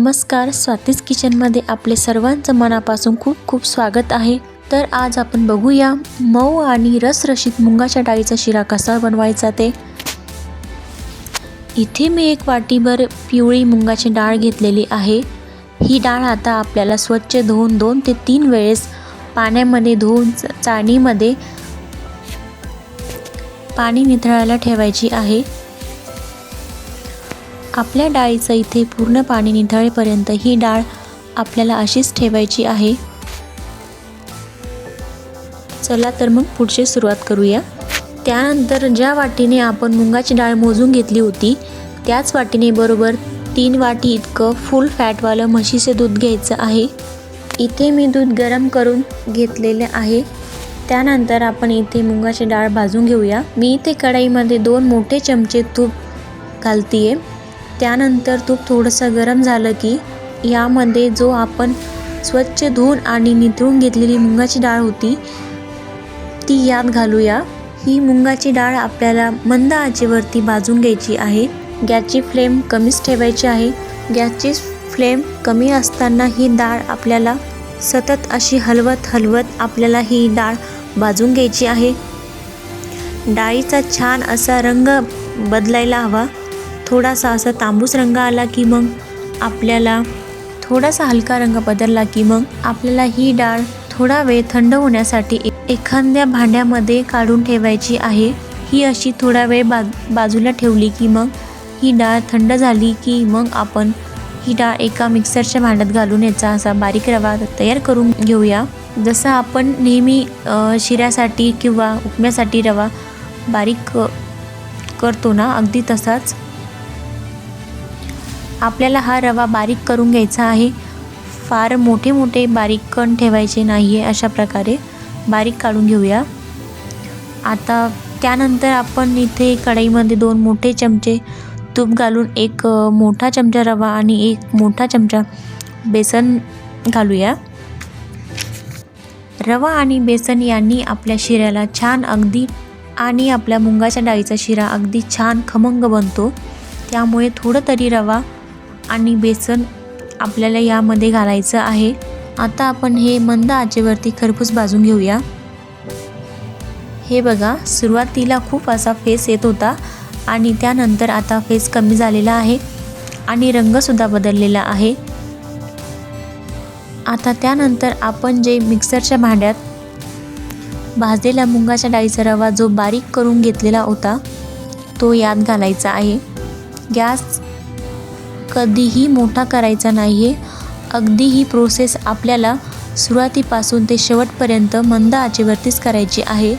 नमस्कार स्वातीज किचनमध्ये आपले सर्वांचं मनापासून खूप खूप स्वागत आहे. तर आज आपण बघूया मऊ आणि रसरशीत मुंगाच्या डाळीचा शिरा कसा बनवायचा ते. इथे मी एक वाटीभर पिवळी मुंगाची डाळ घेतलेली आहे. ही डाळ आता आपल्याला स्वच्छ धुवून दोन ते तीन वेळेस पाण्यामध्ये धुवून च- पाणी निथळायला ठेवायची आहे. आपल्या डाळीचं इथे पूर्ण पाणी निथळेपर्यंत ही डाळ आपल्याला अशीच ठेवायची आहे. चला तर मग पुढची सुरुवात करूया. त्यानंतर ज्या वाटीने आपण मुंगाची डाळ मोजून घेतली होती त्याच वाटीने बरोबर तीन वाटी इतकं फुल फॅटवालं म्हशीचे दूध घ्यायचं आहे. इथे मी दूध गरम करून घेतलेले आहे. त्यानंतर आपण इथे मुंगाची डाळ भाजून घेऊया. मी इथे कढाईमध्ये दोन मोठे चमचे तूप घालतीये. त्यानंतर तूप थोडंसं गरम झालं की यामध्ये जो आपण स्वच्छ धुवून आणि निथळून घेतलेली मुंगाची डाळ होती ती यात घालूया. ही मुंगाची डाळ आपल्याला मंद आचेवरती भाजून घ्यायची आहे. गॅसची फ्लेम कमीच ठेवायची आहे. गॅसची फ्लेम कमी असताना ही डाळ आपल्याला सतत अशी हलवत हलवत आपल्याला ही डाळ भाजून घ्यायची आहे. डाळीचा छान असा रंग बदलायला हवा. थोडासा असा तांबूस रंग आला की मग आपल्याला थोडासा हलका रंग बदलला की मग आपल्याला ही डाळ थोडा वेळ थंड होण्यासाठी ए- एखाद्या भांड्यामध्ये काढून ठेवायची आहे. ही अशी थोडा वेळ बा बाजूला ठेवली की मग ही डाळ थंड झाली की मग आपण ही डाळ एका मिक्सरच्या भांड्यात घालून याचा असा बारीक रवा तयार करून घेऊया. जसं आपण नेहमी शिऱ्यासाठी किंवा उपम्यासाठी रवा बारीक करतो ना अगदी तसाच आपल्याला हा रवा बारीक करून घ्यायचा आहे. फार मोठे मोठे बारीक कण ठेवायचे नाही आहे अशा प्रकारे. बारीक काढून घेऊया. आता त्यानंतर आपण इथे कढईमध्ये दोन मोठे चमचे तूप घालून एक मोठा चमचा रवा आणि एक मोठा चमचा बेसन घालूया. रवा आणि बेसन यांनी आपल्या शिऱ्याला छान अगदी आणि आपल्या मुंगाच्या डाळीचा शिरा अगदी छान खमंग बनतो. त्यामुळे थोडं तरी रवा आणि बेसन आपल्याला यामध्ये घालायचं आहे. आता आपण हे मंद आचेवरती खरपूस भाजून घेऊया. हे बघा सुरुवातीला खूप असा फेस येत होता आणि त्यानंतर आता फेस कमी झालेला आहे आणि रंगसुद्धा बदललेला आहे. आता त्यानंतर आपण जे मिक्सरच्या भांड्यात भाजलेला मुंगाच्या डाळीचा रवा जो बारीक करून घेतलेला होता तो यात घालायचा आहे. गॅस कधीही मोठा करायचा नाही आहे अगदी ही प्रोसेस आपल्याला सुरुवातीपासून ते शेवटपर्यंत मंद आचेवरतीच करायची आहे.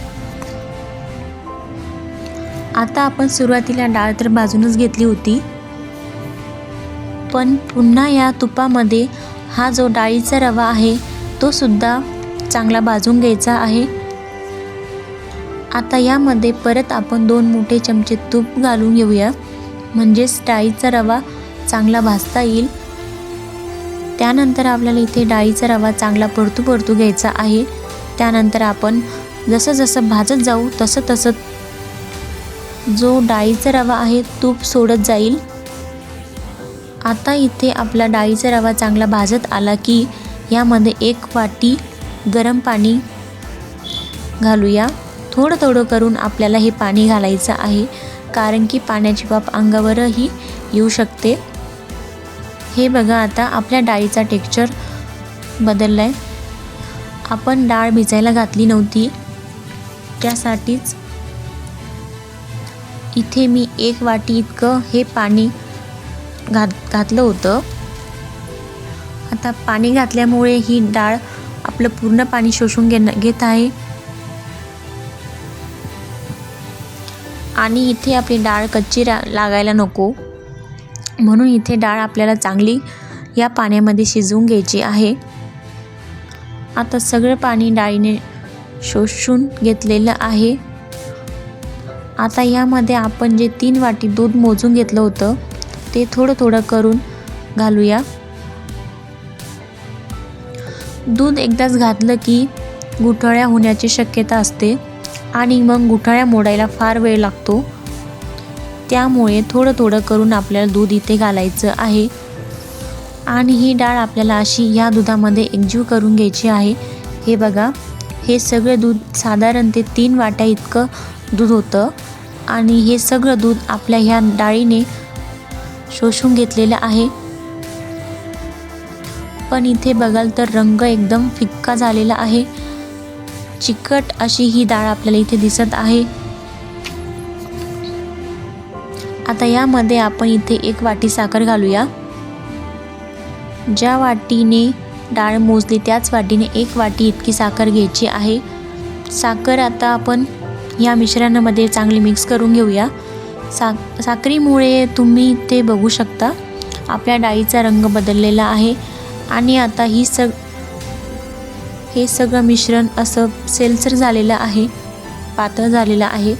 आता आपण सुरुवातीला डाळ तर बाजूनच घेतली होती. पण पुन्हा या तुपामध्ये हा जो डाळीचा रवा आहे तो सुद्धा चांगला भाजून घ्यायचा आहे. आता यामध्ये परत आपण दोन मोठे चमचे तूप घालून घेऊया. म्हणजेच डाळीचा रवा चांगला भाजता येईल. त्यानंतर आपल्याला इथे डाळीचा रवा चांगला परतू परतू घ्यायचा आहे. त्यानंतर आपण जसं जसं भाजत जाऊ तसं तसं जो डाळीचा रवा आहे तूप सोडत जाईल. आता इथे आपला डाळीचा रवा चांगला भाजत आला की यामध्ये एक वाटी गरम पाणी घालूया. थोडं थोडं करून आपल्याला हे पाणी घालायचं आहे कारण की पाण्याची वाफ अंगावरही येऊ शकते. हे बघा आता आपल्या डाळीचा टेक्स्चर बदलला आहे आपण डाळ भिजायला घातली नव्हती. त्यासाठीच इथे मी एक वाटी इतकं हे पाणी घात घातलं होतं. आता पाणी घातल्यामुळे ही डाळ आपलं पूर्ण पाणी शोषून घेणं घेत आहे. आणि इथे आपली डाळ कच्ची रा लागायला नको. म्हणून इथे डाळ आपल्याला चांगली या पाण्यामध्ये शिजवून घ्यायची आहे. आता सगळं पाणी डाळीने शोषून घेतलेलं आहे. आता यामध्ये आपण जे तीन वाटी दूध मोजून घेतलं होतं ते थोडं थोडं करून घालूया. दूध एकदाच घातलं की गुठळ्या होण्याची शक्यता असते आणि मग गुठळ्या मोडायला फार वेळ लागतो. त्यामुळे थोडं थोडं करून आपल्याला दूध इथे घालायचं आहे. आणि ही डाळ आपल्याला अशी या दुधामध्ये एकजीव करून घ्यायची आहे. हे बघा हे सगळं दूध साधारण ते तीन वाट्या इतकं दूध होतं. आणि हे सगळं दूध आपल्या ह्या डाळीने शोषून घेतलेलं आहे. पण इथे बघाल तर रंग एकदम फिक्का झालेला आहे. चिकट अशी ही डाळ आपल्याला इथे दिसत आहे. आता यामध्ये आपण इथे एक वाटी साखर घालूया. ज्या वाटीने डाळ मोजली त्याच वाटीने एक वाटी इतकी साखर घ्यायची आहे. साखर आता आपण या मिश्रणामध्ये चांगली मिक्स करून घेऊया. सा साखरीमुळे तुम्ही ते बघू शकता. आपल्या डाळीचा रंग बदललेला आहे आणि आता ही सग हे सगळं मिश्रण असं सेलसर झालेलं आहे पातळ झालेलं आहे.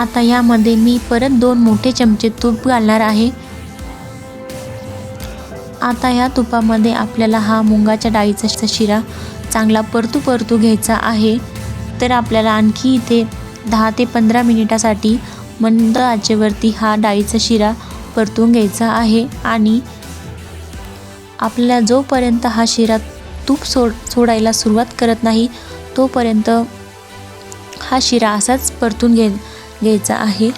आता यामध्ये मी परत दोन मोठे चमचे तूप घालणार आहे. आता या तुपामध्ये आपल्याला हा मुंगाच्या डाळीचा शिरा चांगला परतू परतू घ्यायचा आहे. तर आपल्याला आणखी इथे दहा ते पंधरा मिनिटासाठी मंद आचेवरती हा डाळीचा शिरा परतून घ्यायचा आहे आणि आपल्याला जोपर्यंत हा शिरा तूप सोड सोडायला सुरुवात करत नाही तोपर्यंत हा शिरा असाच परतून घे घ्यायचा आहे.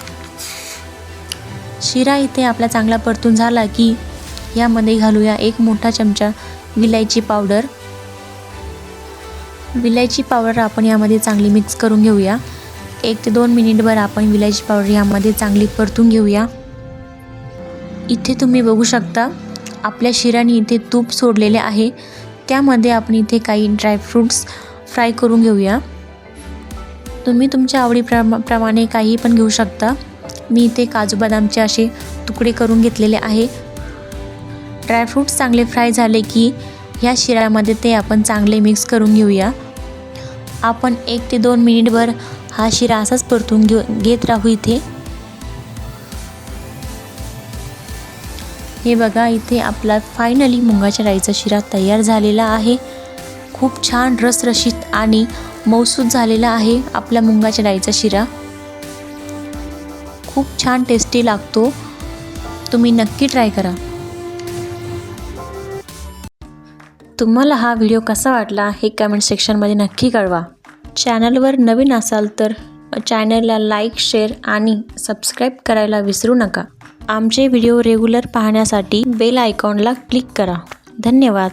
शिरा इथे आपला चांगला परतून झाला की यामध्ये घालूया एक मोठा चमचा विलायची पावडर. विलायची पावडर आपण यामध्ये चांगली मिक्स करून घेऊया. एक ते दोन मिनिटभर आपण विलायची पावडर यामध्ये चांगली परतून घेऊया. इथे तुम्ही बघू शकता आपल्या शिराने इथे तूप सोडलेले आहे. त्यामध्ये आपण इथे काही ड्रायफ्रूट्स फ्राय करून घेऊया. तुम्ही तुमच्या आवडीप्रमा प्रमाणे काही पण घेऊ शकता. मी इथे काजू बदामचे असे तुकडे करून घेतलेले आहे. ड्रायफ्रूट्स चांगले फ्राय झाले की ह्या शिऱ्यामध्ये ते आपण चांगले मिक्स करून घेऊया. आपण एक ते दोन मिनिटभर हा शिरा असाच परतून घेऊ घेत राहू इथे. हे बघा इथे आपला फायनली मुंगाच्या डाळीचा शिरा तयार झालेला आहे. खूप छान रसरशीत आणि मौसूद झालेला आहे आपला मुंगाच्या डाळीचा शिरा. खूप छान टेस्टी लागतो. तुम्ही नक्की ट्राय करा. तुम्हाला हा व्हिडिओ कसा वाटला हे कमेंट सेक्शनमध्ये नक्की कळवा. चॅनलवर नवीन असाल तर चॅनलला लाईक शेअर आणि सबस्क्राईब करायला विसरू नका. आमचे व्हिडिओ रेग्युलर पाहण्यासाठी बेल आयकॉनला क्लिक करा. धन्यवाद.